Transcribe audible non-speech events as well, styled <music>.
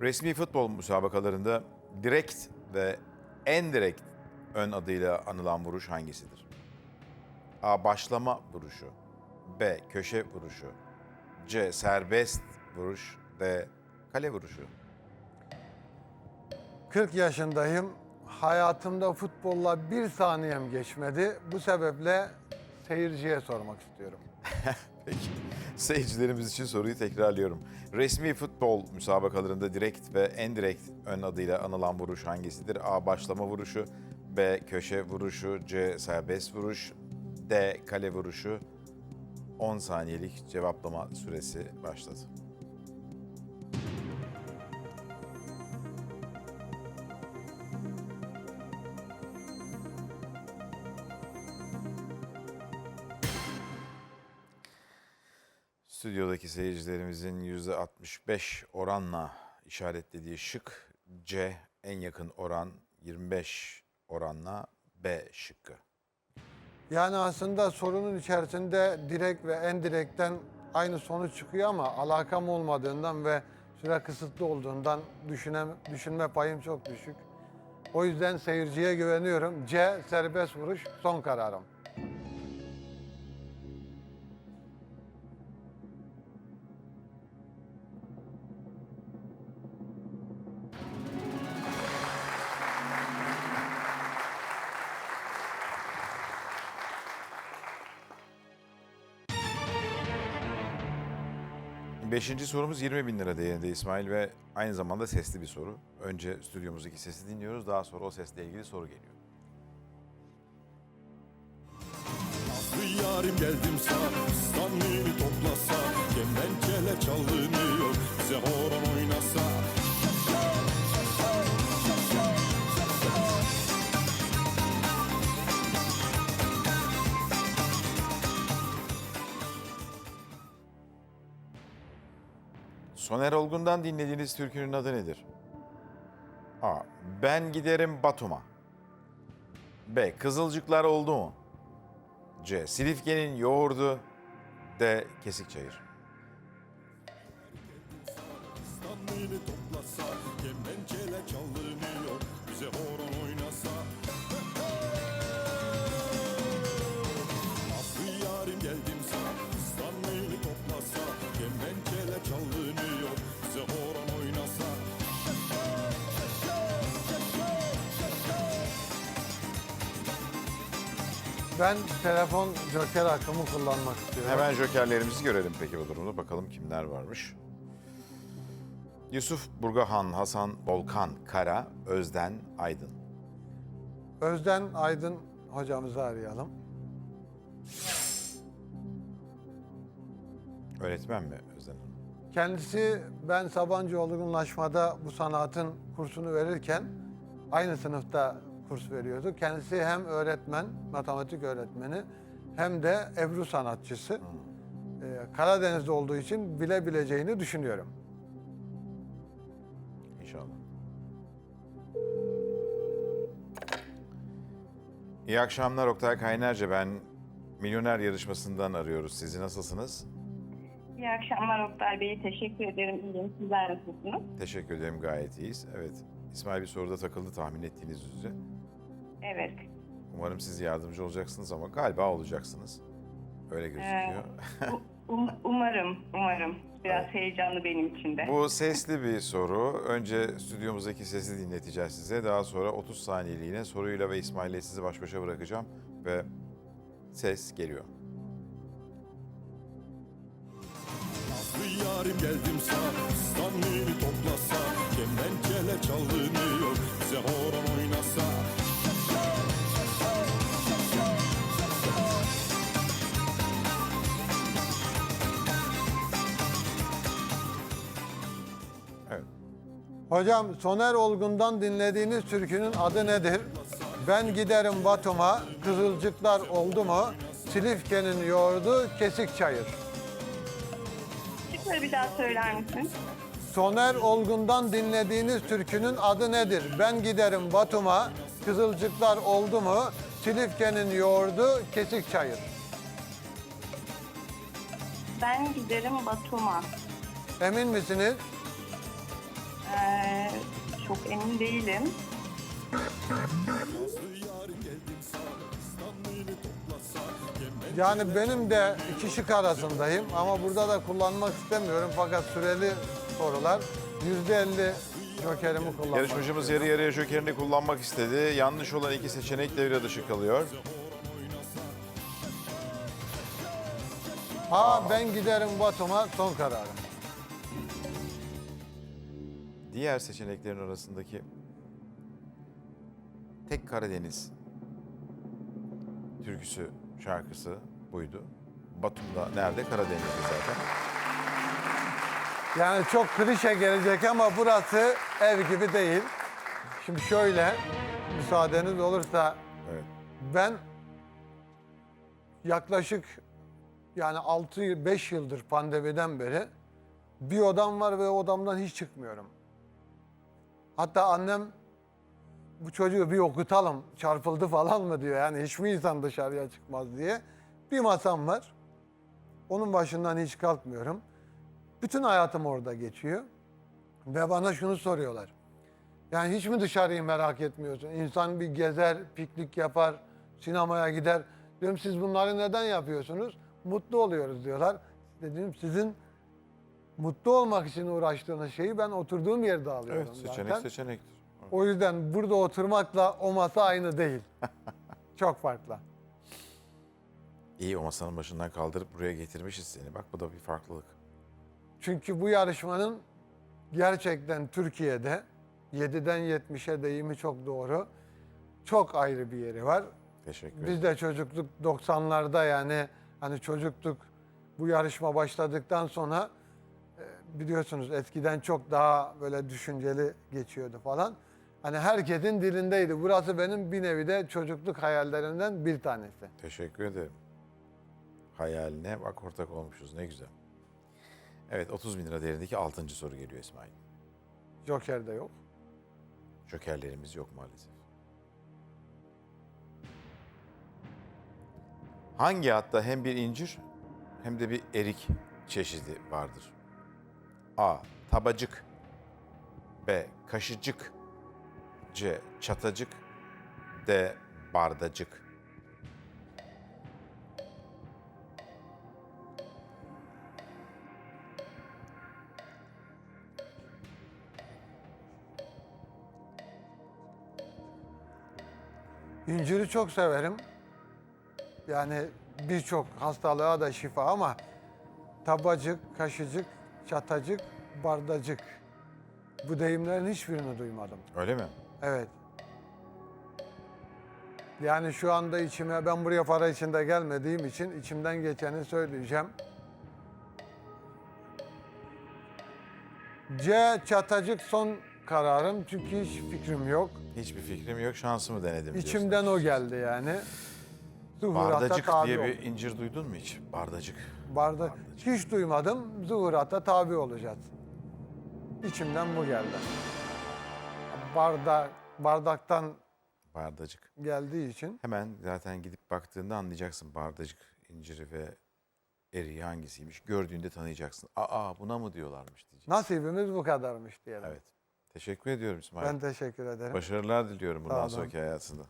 Resmi futbol müsabakalarında direkt ve en direkt ön adıyla anılan vuruş hangisidir? A. Başlama vuruşu. B. Köşe vuruşu. C. Serbest vuruş. D. Kale vuruşu. 40 yaşındayım. Hayatımda futbolla bir saniyem geçmedi. Bu sebeple seyirciye sormak istiyorum. <laughs> Peki. Seyircilerimiz için soruyu tekrarlıyorum. Resmi futbol müsabakalarında direkt ve en direkt ön adıyla anılan vuruş hangisidir? A. Başlama vuruşu. B. Köşe vuruşu. C. Serbest vuruş. D. Kale vuruşu. 10 saniyelik cevaplama süresi başladı. Stüdyodaki seyircilerimizin %65 oranla işaretlediği şık C en yakın oran 25 oranla B şıkkı. Yani aslında sorunun içerisinde direkt ve en direkten aynı sonuç çıkıyor ama alakam olmadığından ve süre kısıtlı olduğundan düşünem, düşünme payım çok düşük. O yüzden seyirciye güveniyorum. C serbest vuruş son kararım. Beşinci sorumuz 20 bin lira değerinde İsmail ve aynı zamanda sesli bir soru. Önce stüdyomuzdaki sesi dinliyoruz daha sonra o sesle ilgili soru geliyor. Yarim geldim İstanbul'u toplasa Kemençeler çalınıyor Soner Olgun'dan dinlediğiniz türkünün adı nedir? A. Ben giderim Batum'a. B. Kızılcıklar oldu mu? C. Silifke'nin yoğurdu. D. Kesikçayır. İstanbul'u toplasa Ben telefon joker hakkımı kullanmak istiyorum. Hemen jokerlerimizi görelim peki bu durumda. Bakalım kimler varmış. Yusuf Burgahan, Hasan Volkan Kara, Özden Aydın. Özden Aydın hocamızı arayalım. Öğretmen mi Özden Hanım? Kendisi ben Sabancı Olgunlaşma'da bu sanatın kursunu verirken aynı sınıfta kurs veriyordu. Kendisi hem öğretmen, matematik öğretmeni hem de Ebru sanatçısı. Ee, Karadeniz'de olduğu için bilebileceğini düşünüyorum. İnşallah. İyi akşamlar Oktay Kaynarca. Ben Milyoner Yarışması'ndan arıyoruz. Sizi nasılsınız? İyi akşamlar Oktay Bey. Teşekkür ederim. İyiyim. Sizler nasılsınız? Teşekkür ederim gayet iyiyiz. Evet. İsmail bir soruda takıldı tahmin ettiğiniz üzere. Evet. Umarım siz yardımcı olacaksınız ama galiba olacaksınız. Öyle gözüküyor. <laughs> U- um- umarım, umarım. Biraz heyecanlı benim için de. Bu sesli bir soru. Önce stüdyomuzdaki sesi dinleteceğiz size. Daha sonra 30 saniyeliğine soruyla ve İsmail'le sizi baş başa bırakacağım. Ve ses geliyor. Yarim geldim sana İstanbul'u toplasa Kemençeler çalınıyor Hocam Soner Olgun'dan dinlediğiniz türkünün adı nedir? Ben giderim Batum'a, Kızılcıklar oldu mu? Silifke'nin yoğurdu, kesik çayır. Şıkları bir daha söyler misin? Soner Olgun'dan dinlediğiniz türkünün adı nedir? Ben giderim Batum'a, Kızılcıklar oldu mu? Silifke'nin yoğurdu, kesik çayır. Ben giderim Batum'a. Emin misiniz? Ee, çok emin değilim. Yani benim de iki şık arasındayım ama burada da kullanmak istemiyorum fakat süreli sorular. Yüzde elli jokerimi kullanmak Yarışmacımız yarı yarıya jokerini kullanmak istedi. Yanlış olan iki seçenek devre dışı kalıyor. Ha ben giderim Batum'a son kararım. Diğer seçeneklerin arasındaki tek Karadeniz türküsü şarkısı buydu. Batum'da nerede? Karadeniz'de zaten. Yani çok klişe gelecek ama burası ev gibi değil. Şimdi şöyle müsaadeniz olursa Evet. ben yaklaşık yani 6-5 yıldır pandemiden beri bir odam var ve odamdan hiç çıkmıyorum. Hatta annem bu çocuğu bir okutalım çarpıldı falan mı diyor. Yani hiç mi insan dışarıya çıkmaz diye. Bir masam var. Onun başından hiç kalkmıyorum. Bütün hayatım orada geçiyor. Ve bana şunu soruyorlar. Yani hiç mi dışarıyı merak etmiyorsun? İnsan bir gezer, piknik yapar, sinemaya gider. Diyorum siz bunları neden yapıyorsunuz? Mutlu oluyoruz diyorlar. Dedim sizin mutlu olmak için uğraştığınız şeyi ben oturduğum yerde alıyorum Evet, seçenek zaten. seçenektir. O yüzden burada oturmakla o masa aynı değil. <laughs> Çok farklı. İyi o masanın başından kaldırıp buraya getirmişiz seni. Bak bu da bir farklılık. Çünkü bu yarışmanın gerçekten Türkiye'de 7'den 70'e deyimi çok doğru. Çok ayrı bir yeri var. Teşekkür ederim. Biz de çocukluk 90'larda yani hani çocukluk bu yarışma başladıktan sonra biliyorsunuz eskiden çok daha böyle düşünceli geçiyordu falan. Hani herkesin dilindeydi. Burası benim bir nevi de çocukluk hayallerimden bir tanesi. Teşekkür ederim. Hayaline bak ortak olmuşuz ne güzel. Evet 30 bin lira değerindeki 6. soru geliyor İsmail. Joker de yok. Jokerlerimiz yok maalesef. Hangi hatta hem bir incir hem de bir erik çeşidi vardır? A. Tabacık B. Kaşıcık C. Çatacık D. Bardacık İnciri çok severim. Yani birçok hastalığa da şifa ama tabacık, kaşıcık, çatacık, bardacık. Bu deyimlerin hiçbirini duymadım. Öyle mi? Evet. Yani şu anda içime, ben buraya para içinde gelmediğim için içimden geçeni söyleyeceğim. C çatacık son kararım çünkü hiç fikrim yok. Hiçbir fikrim yok şansımı denedim diyorsun. İçimden o geldi yani. Zuhurata Bardacık tabi diye bir incir duydun mu hiç? Bardacık. Barda hiç duymadım. Zuhurata tabi olacağız. İçimden bu geldi. Bardak bardaktan Bardacık. geldiği için Hemen zaten gidip baktığında anlayacaksın bardacık inciri ve eriği hangisiymiş. Gördüğünde tanıyacaksın. Aa buna mı diyorlarmış diyeceksin. nasibimiz bu kadarmış diyelim. Evet. Teşekkür ediyorum İsmail. Ben teşekkür ederim. Başarılar diliyorum bundan Sağ olun. sonraki hayatında.